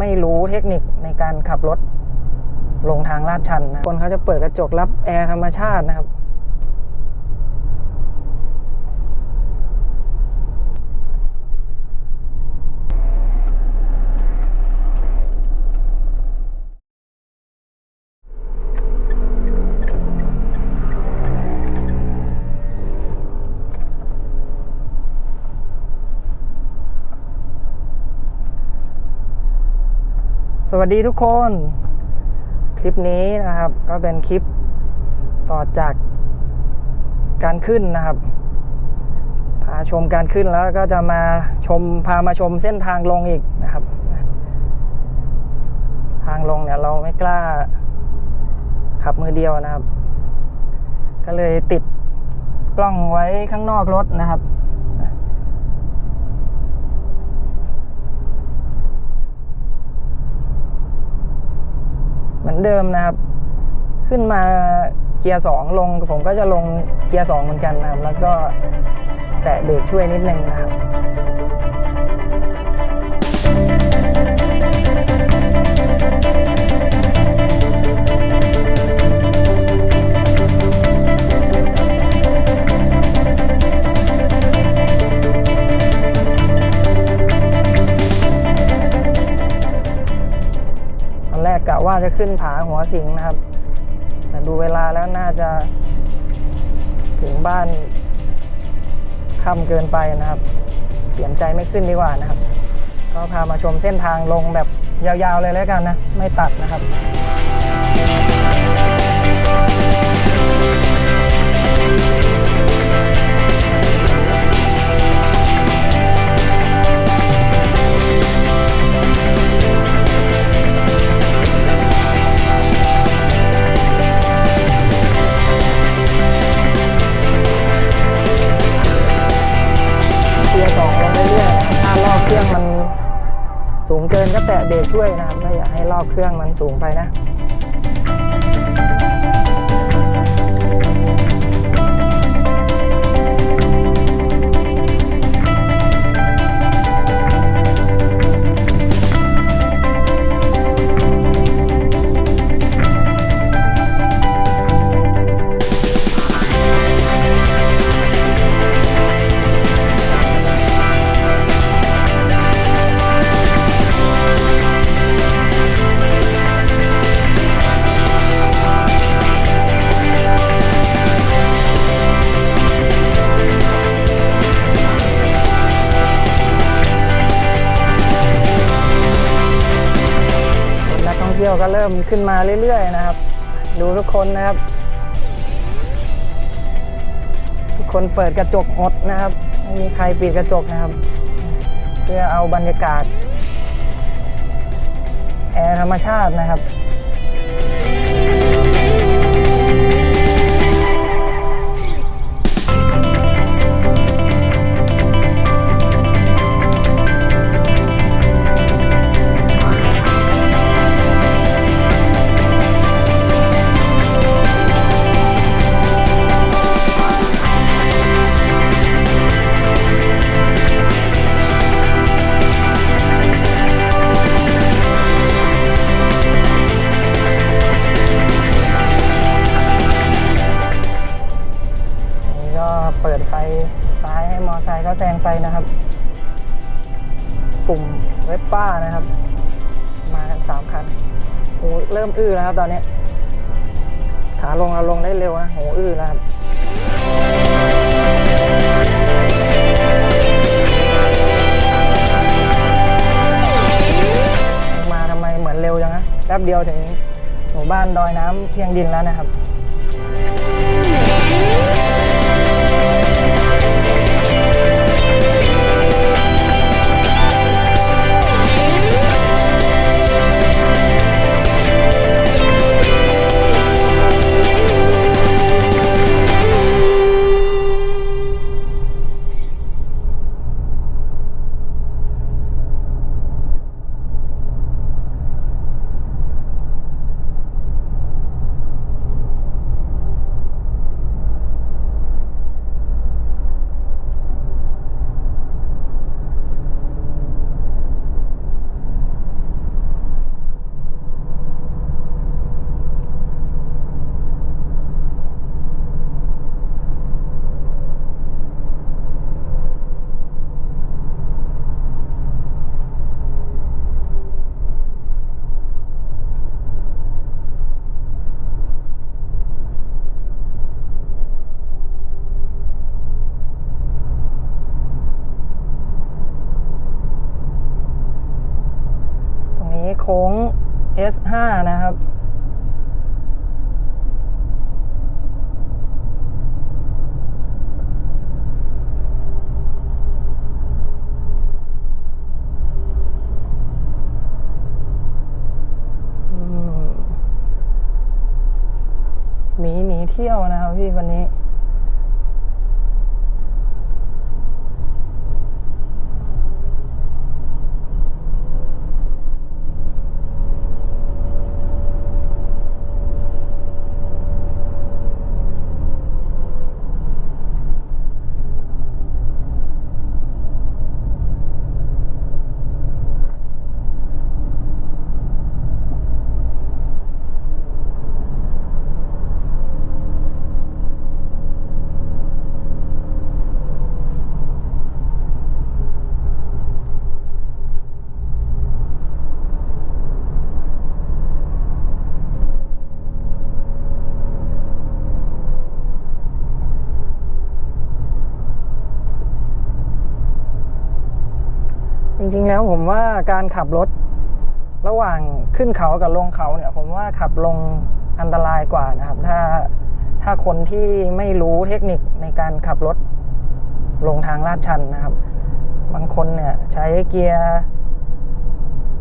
ไม่รู้เทคนิคในการขับรถลงทางลาดชันนะคนเขาจะเปิดกระจกรับแอร์ธรรมชาตินะครับ วัสดีทุกคน คลิปนี้นะครับ ก็เป็นคลิปต่อจากการขึ้นนะครับ พาชมการขึ้นแล้วก็จะมาชมพามาชมเส้นทางลงอีกนะครับ ทางลงเนี่ยเราไม่กล้าขับมือเดียวนะครับ ก็เลยติดกล้องไว้ข้างนอกรถนะครับ มือนเดิมนะครับ ขึ้นมาเกียร์สองลงผมก็จะลงเกียร์สองเหมือนกันนะครับ แล้วก็แตะเบรกช่วยนิดนึงนะครับ กะว่าจะขึ้นผาหัวสิงนะครับ แต่ดูเวลาแล้วน่าจะ ถึงบ้านค่ำเกินไปนะครับ เปลี่ยนใจไม่ขึ้นดีกว่านะครับ ก็พามาชมเส้นทางลงแบบยาวๆเลยแล้วกันนะ ไม่ตัดนะครับ สูงเกินก็แตะเบรกช่วยนะครับถ้าอยากให้รอบเครื่องมันสูงไปนะ ริ่มขึ้นมาเรื่อยๆนะครับ ดูทุกคนนะครับ ทุกคนเปิดกระจกหมดนะครับไม่มีใครปิดกระจกนะครับ เพื่อเอาบรรยากาศแอร์ธรรมชาตินะครับ อื้อแล้วครับตอนนี้ ขาลงเราลงได้เร็วนะโหอื้อแล้วครับมาทำไมเหมือนเร็วจังนะแป๊บเดียวถึงหมู่บ้านดอยน้ำเพียงดินแล้วนะครับ ค้ง S5 นะครับอืมหนีหนีเที่ยวนะครับพี่คนนี้ ริง ๆ แล้วผมว่าการขับรถระหว่างขึ้นเขากับลงเขาเนี่ย ผมว่าขับลงอันตรายกว่านะครับ ถ้าถ้าคนที่ไม่รู้เทคนิคในการขับรถลงทางลาดชันนะครับ บางคนเนี่ยใช้เกียร์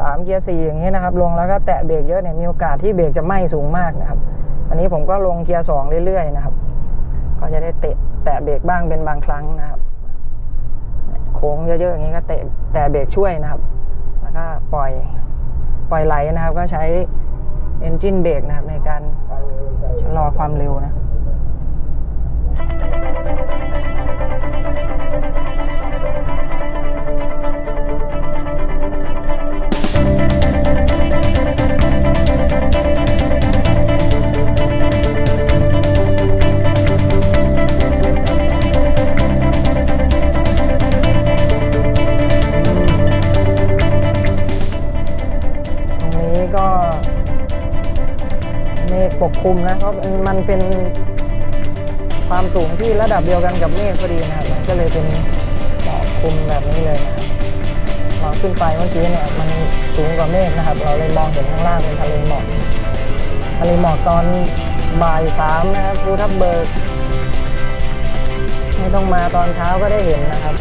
สามเกียร์สี่อย่างนี้นะครับ ลงแล้วก็แตะเบรกเยอะเนี่ยมีโอกาสที่เบรกจะไหม้สูงมากนะครับ อันนี้ผมก็ลงเกียร์สองเรื่อยๆนะครับ ก็จะได้เตะแตะเบรกบ้างเป็นบางครั้งนะครับ โค้งเยอะๆอย่างนี้ก็เตะแต่เบรกช่วยนะครับ แล้วก็ปล่อยปล่อยไหลนะครับ ก็ใช้ engine brake นะครับในการชะลอความเร็วนะ ปกคลุมนะเพราะมันเป็นความสูงที่ระดับเดียวกันกับเมฆพอดีนะครับมันก็เลยเป็นหมอกคลุมแบบนี้เลยนะครับเราขึ้นไปเมื่อกี้เนี่ยมันสูงกว่าเมฆนะครับ เราเลยมองเห็นข้างล่างเป็นทะเลหมอกทะเลหมอกตอนบ่ายสามนะครับภูทับเบิกไม่ต้องมาตอนเช้าก็ได้เห็นนะครับ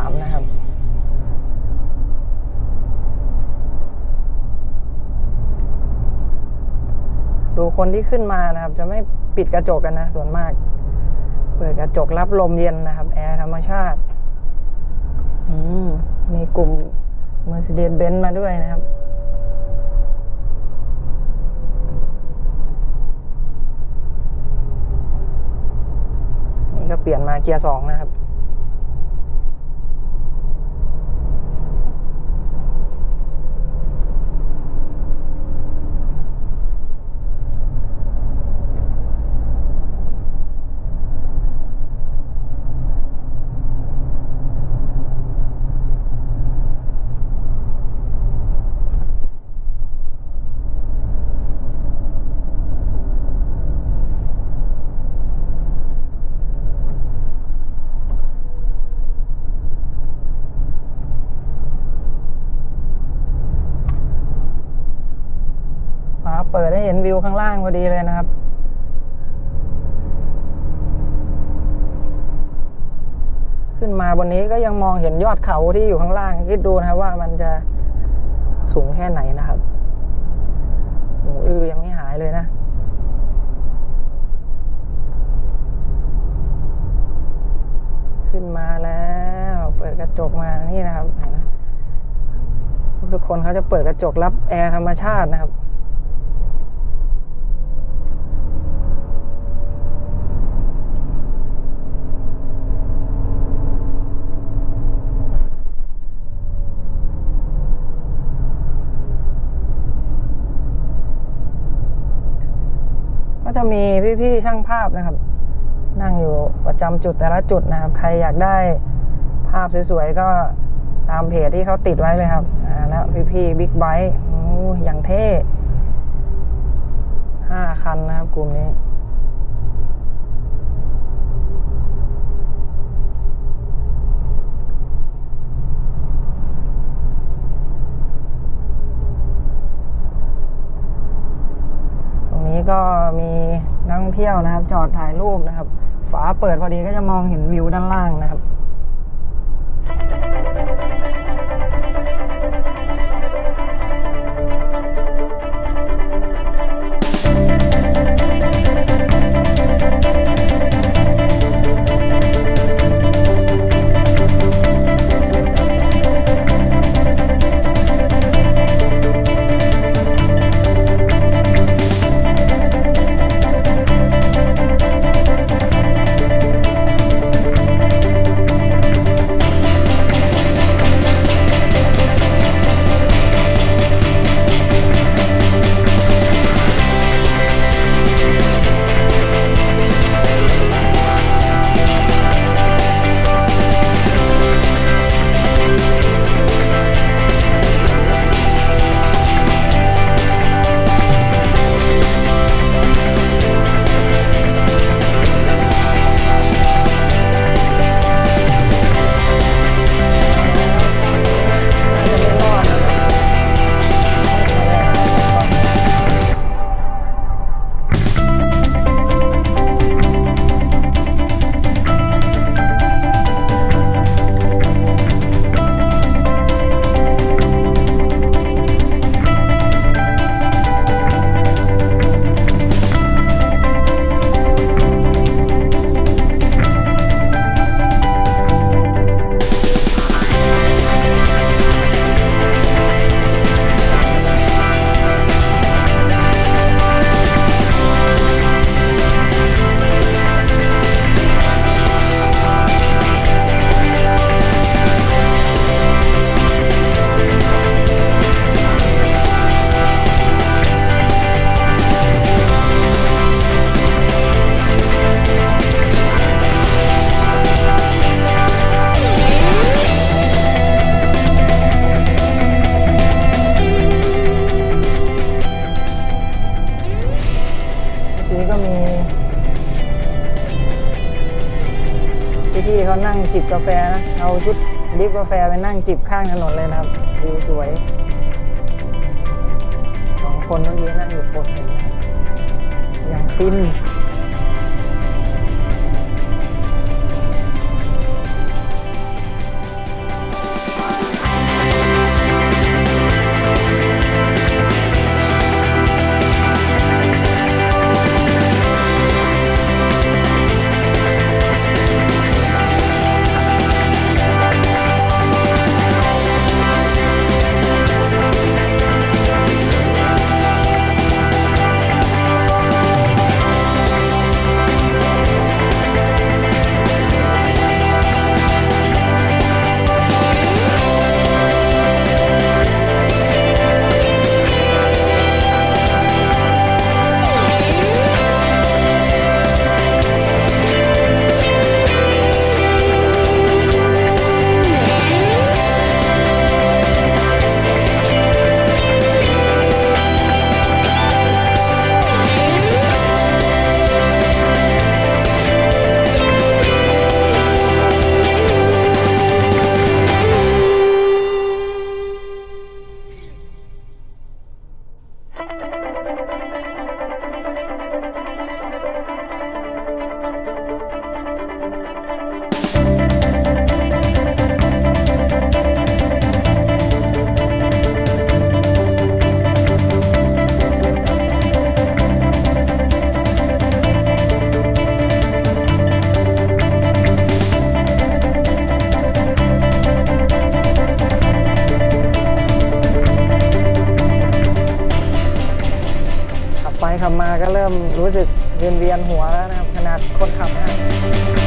านะครับดูคนที่ขึ้นมานะครับ จะไม่ปิดกระจกกันนะ ส่วนมาก เปิดกระจกรับลมเย็นนะครับ แอร์ธรรมชาติมมีกลุ่ม Mercedes-Benz มาด้วยนะครับ นี่ก็เปลี่ยนมาเกียร์สองนะครับ วิวข้างล่างพอดีเลยนะครับ ขึ้นมาบนนี้ก็ยังมองเห็นยอดเขาที่อยู่ข้างล่าง คิดดูนะครับว่ามันจะสูงแค่ไหนนะครับหูอือยังไม่หายเลยนะขึ้นมาแล้ว เปิดกระจกมานี่นะครับทุกคนเขาจะเปิดกระจกรับแอร์ธรรมชาตินะครับ ก็จะมีพี่ๆช่างภาพนะครับ นั่งอยู่ประจำจุดแต่ละจุดนะครับ ใครอยากได้ภาพสวยๆก็ตามเพจที่เขาติดไว้เลยครับอ่าแล้วพี่ๆบิ๊กไบค์อย่างเท่ห้าคันนะครับกลุ่มนี้ ก็มีนักท่องเที่ยวนะครับ จอดถ่ายรูปนะครับ ฝาเปิดพอดีก็จะมองเห็นวิวด้านล่างนะครับ นั่งจิบกาแฟนะ เอาชุดดริฟกาแฟไปนั่งจิบข้างถนนเลยนะครับวิวสวยสองคนเมื่อกี้นั่งอยู่บนอย่างฟิน ริ่มรู้สึกเวียนเวียนหัวแล้วนะครับขนาดคนขับนะครับ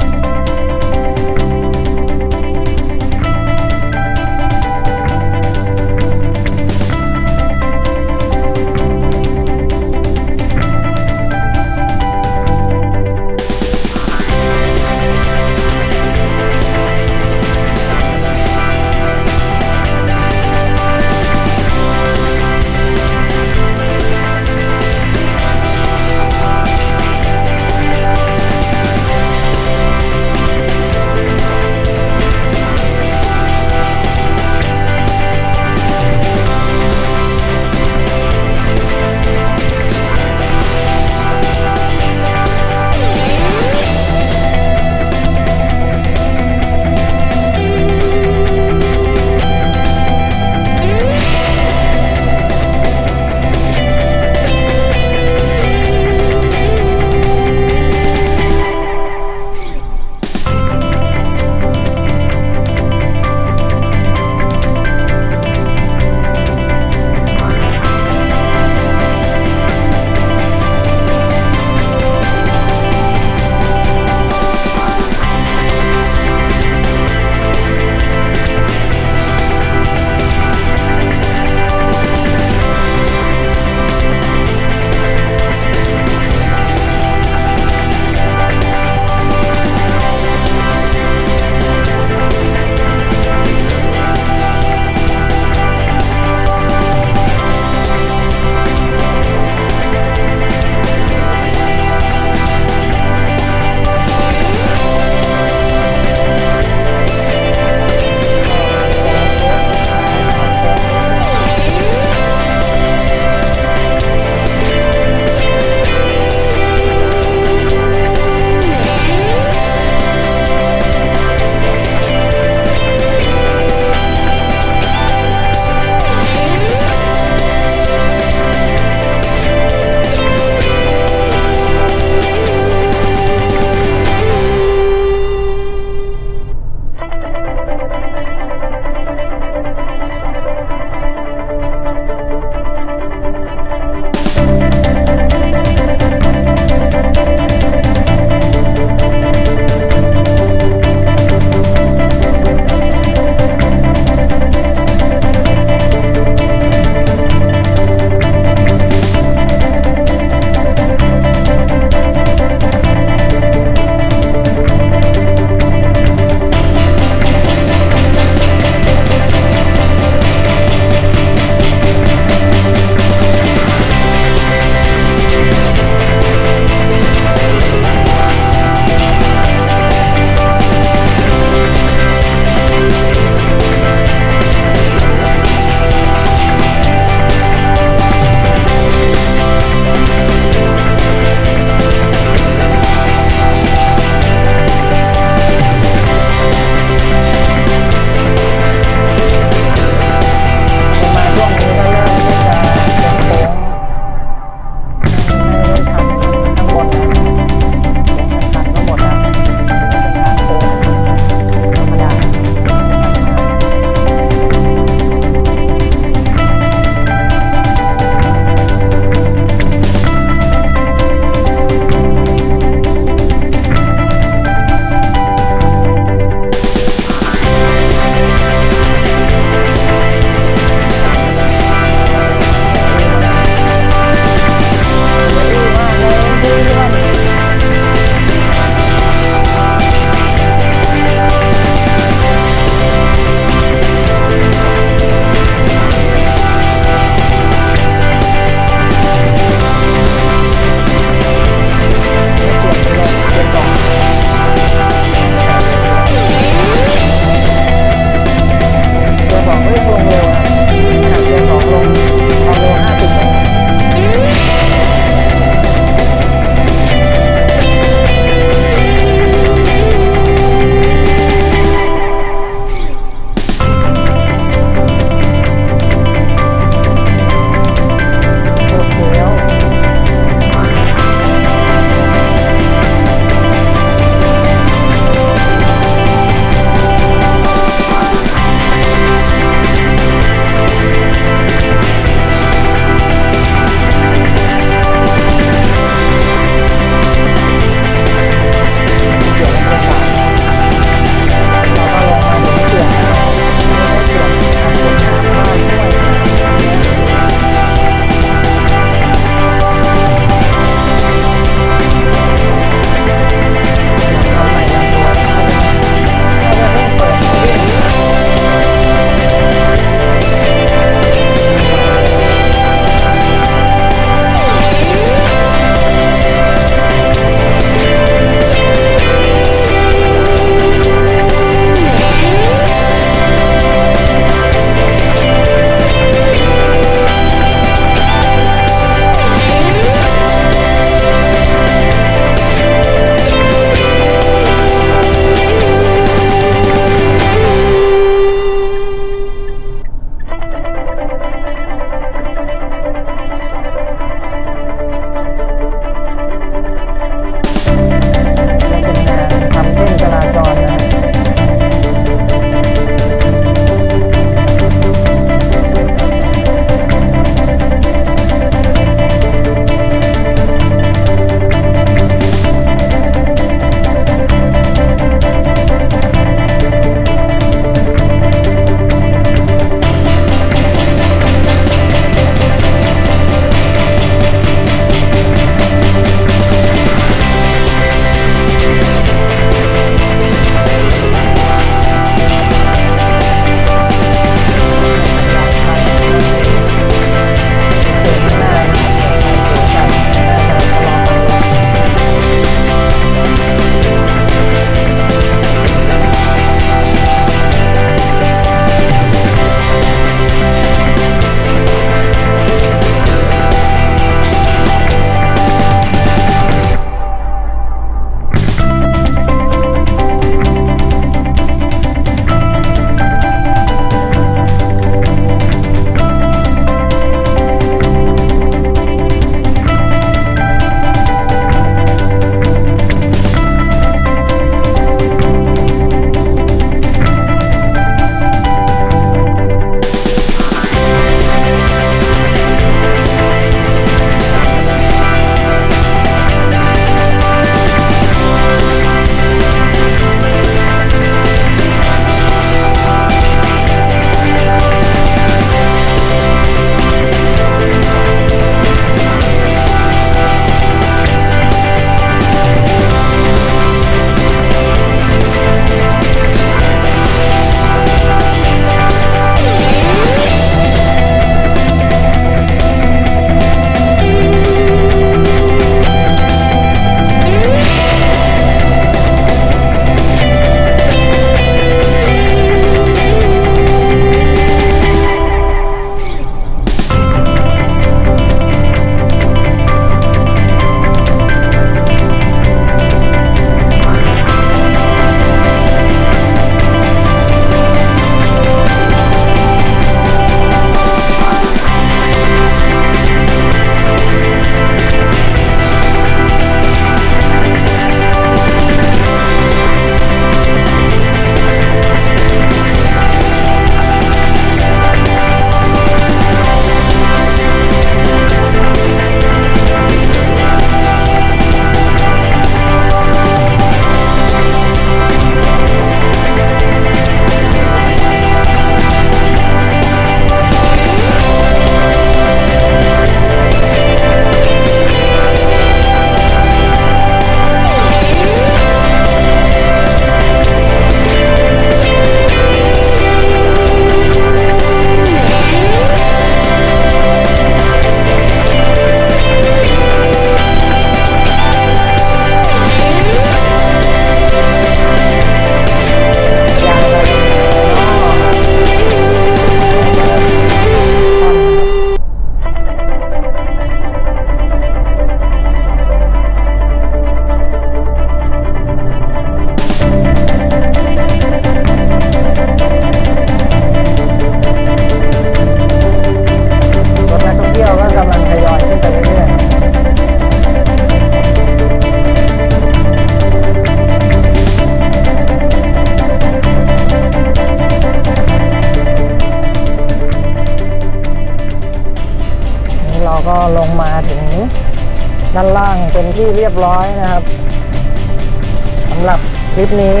คลิปนี้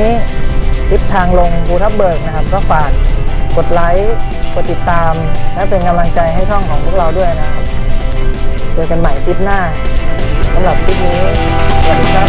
คลิปทางลงภูทับเบิกนะครับ ก็ฝากกดไลค์กดติดตาม และเป็นกำลังใจให้ช่องของพวกเราด้วยนะครับ เจอกันใหม่คลิปหน้าสำหรับคลิปนี้สวัสดีครับ